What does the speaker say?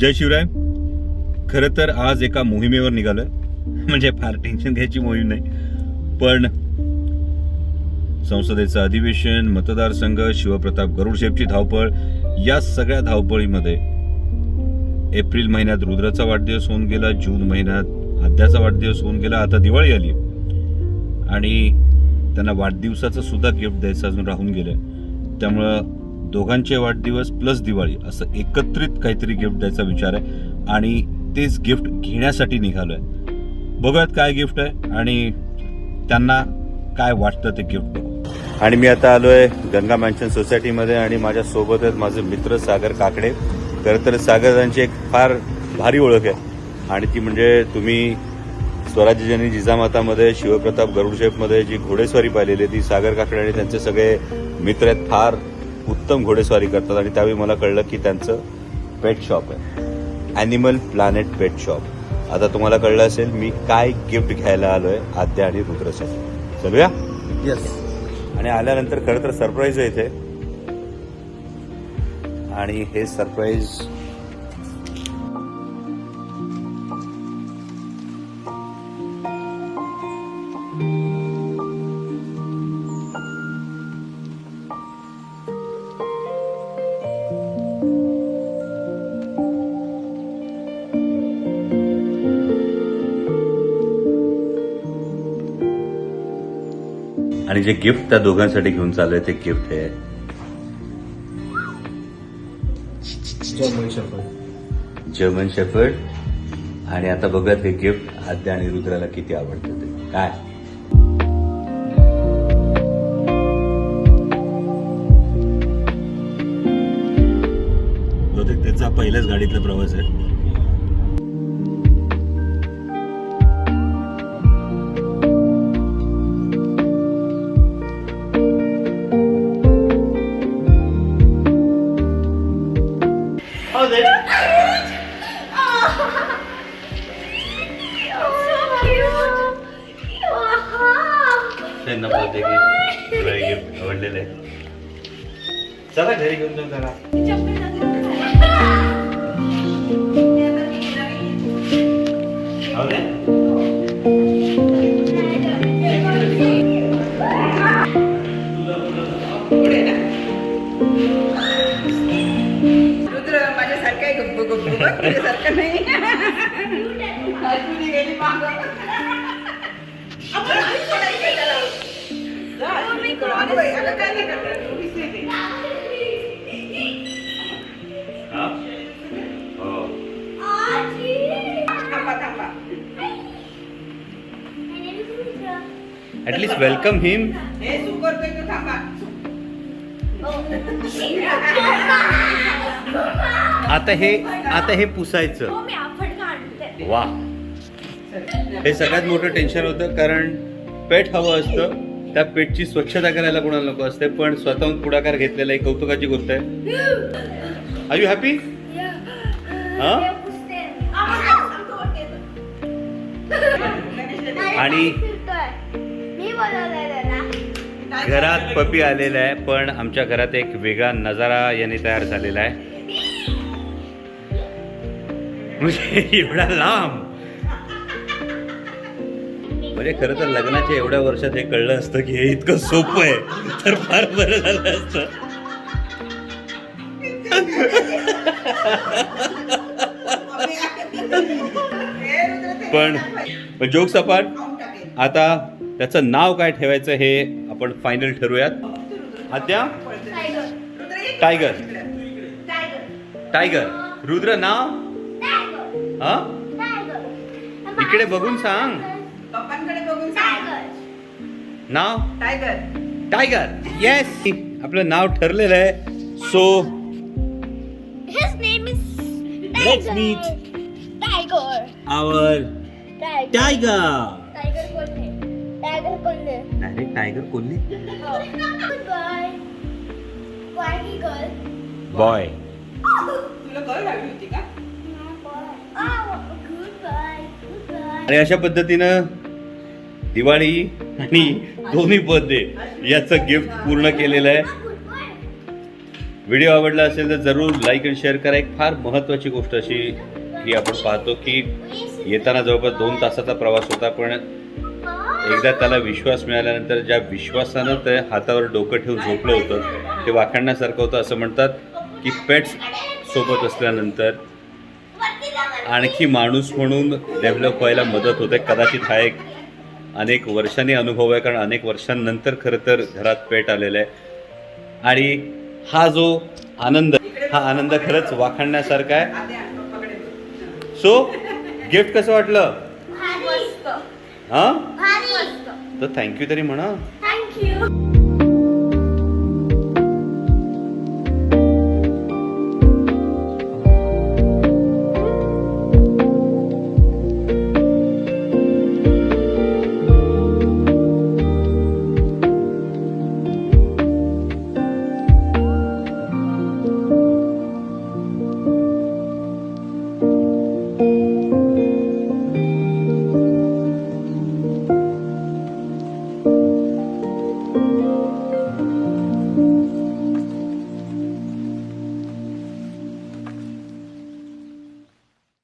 जय शिवराय. खरं तर आज एका मोहिमेवर निघालं म्हणजे फार टेन्शन घ्यायची मोहीम नाही. पण संसदेचं अधिवेशन मतदारसंघ शिवप्रताप गरुडशेपची धावपळ या सगळ्या धावपळीमध्ये एप्रिल महिन्यात रुद्राचा वाढदिवस होऊन गेला जून महिन्यात आद्याचा वाढदिवस होऊन गेला आता दिवाळी आली आणि त्यांना वाढदिवसाचं सुद्धा गिफ्ट द्यायचं अजून राहून गेलं त्यामुळं दोघांचे वाढदिवस प्लस दिवाळी असं एकत्रित काहीतरी गिफ्ट द्यायचा विचार आहे आणि तेच गिफ्ट घेण्यासाठी निघालो आहे बघूयात काय गिफ्ट आहे आणि त्यांना काय वाटतं ते गिफ्ट बघू आणि मी आता आलो आहे गंगा मॅन्शन सोसायटीमध्ये आणि माझ्या सोबत आहेत माझे मित्र सागर काकडे. खरं तर सागरांची एक फार भारी ओळख आहे. आणि ती म्हणजे तुम्ही स्वराज्यजनी जिजामातामध्ये शिवप्रताप गरुडशेपमध्ये जी घोडेस्वारी पाहिलेली आहे ती सागर काकडे आणि त्यांचे सगळे मित्र आहेत फार. उत्तम घोडेस्वारी करतात आणि त्यावेळी मला कळलं की त्यांचं पेट शॉप आहे. ॲनिमल प्लॅनेट पेट शॉप आता तुम्हाला कळलं असेल मी काय गिफ्ट घ्यायला आलोय आद्या आणि रुद्रसाठी. चलूया? येस आणि आल्यानंतर खरं तर सरप्राईज आहे इथे. आणि हे सरप्राईज आणि जे गिफ्ट त्या दोघांसाठी घेऊन चाललंय ते गिफ्ट आहे. जर्मन शेफर्ड जर्मन शेफर्ड आणि आता बघत हे गिफ्ट आद्या आणि रुद्राला किती आवडतं ते. काय? बहुतेक त्याचा पहिल्याच गाडीतला प्रवास आहे. त्यांना बहुतेक गिफ्ट आवडलेलं आहे चला घरी घेऊन जाऊ जरा आवडेल? रुद्र माझ्यासारखं आहे गप्पू गप्पू बघ तुझ्यासारखं नाही गेली मागं. ऍटलीस्ट वेलकम हिम हे आता हे? आता हे पुसायचं. वा. हे सगळ्यात मोठं टेन्शन होतं कारण पेट हवं असतं त्या पेटची स्वच्छता करायला कोणाला नको असते पण स्वतःहून पुढाकार घेतलेला एक कौतुकाची गोष्ट आहे. आर यू हॅपी आणि घरात पपी आलेला आहे पण आमच्या घरात एक वेगळा नजारा याने तयार झालेला आहे. म्हणजे एवढा लांब. म्हणजे खरं तर लग्नाच्या एवढ्या वर्षात हे कळलं असतं की हे इतकं सोपं आहे. तर फार बरं झालं असतं. पण जोक सपाट. आता त्याचं नाव काय ठेवायचं हे आपण फायनल ठरवूयात. आद्या. टायगर टायगर रुद्र नाव? हा? इकडे बघून सांग. बघून टायगर नाव टायगर टायगर येस आपलं नाव ठरलेलं आहे so His name is Let's Tiger. meet. Tiger. Our Tiger. Tiger Kolhe. Tiger Kolhe. Direct Tiger Kolhe हो. Goodbye. Quacky girl. बॉय तुला कळ लागली होती का Oh. आणि अशा पद्धतीनं दिवाळी आणि दोन्ही बर्थडे याचं गिफ्ट पूर्ण केलेलं आहे. व्हिडिओ आवडला असेल तर जरूर लाईक आणि शेअर करा. एक फार महत्त्वाची गोष्ट अशी ही आपण पाहतो की येताना जवळपास दोन तासाचा प्रवास होता पण एकदा त्याला विश्वास मिळाल्यानंतर ज्या विश्वासानं ते हातावर डोकं ठेवून झोपलं होतं ते वाखाणण्यासारखं होतं असं म्हणतात की पेट्स सोबत असल्यानंतर आणखी माणूस म्हणून डेव्हलप व्हायला मदत होते. कदाचित हा एक अनेक वर्षांनी अनुभव आहे कारण अनेक वर्षांनंतर खरं तर घरात पेट आलेलं आहे. आणि हा जो आनंद हा आनंद खरंच वाखाणण्यासारखा आहे. सो गिफ्ट कसं वाटलं? हां? तर थँक्यू तरी म्हणा. थँक्यू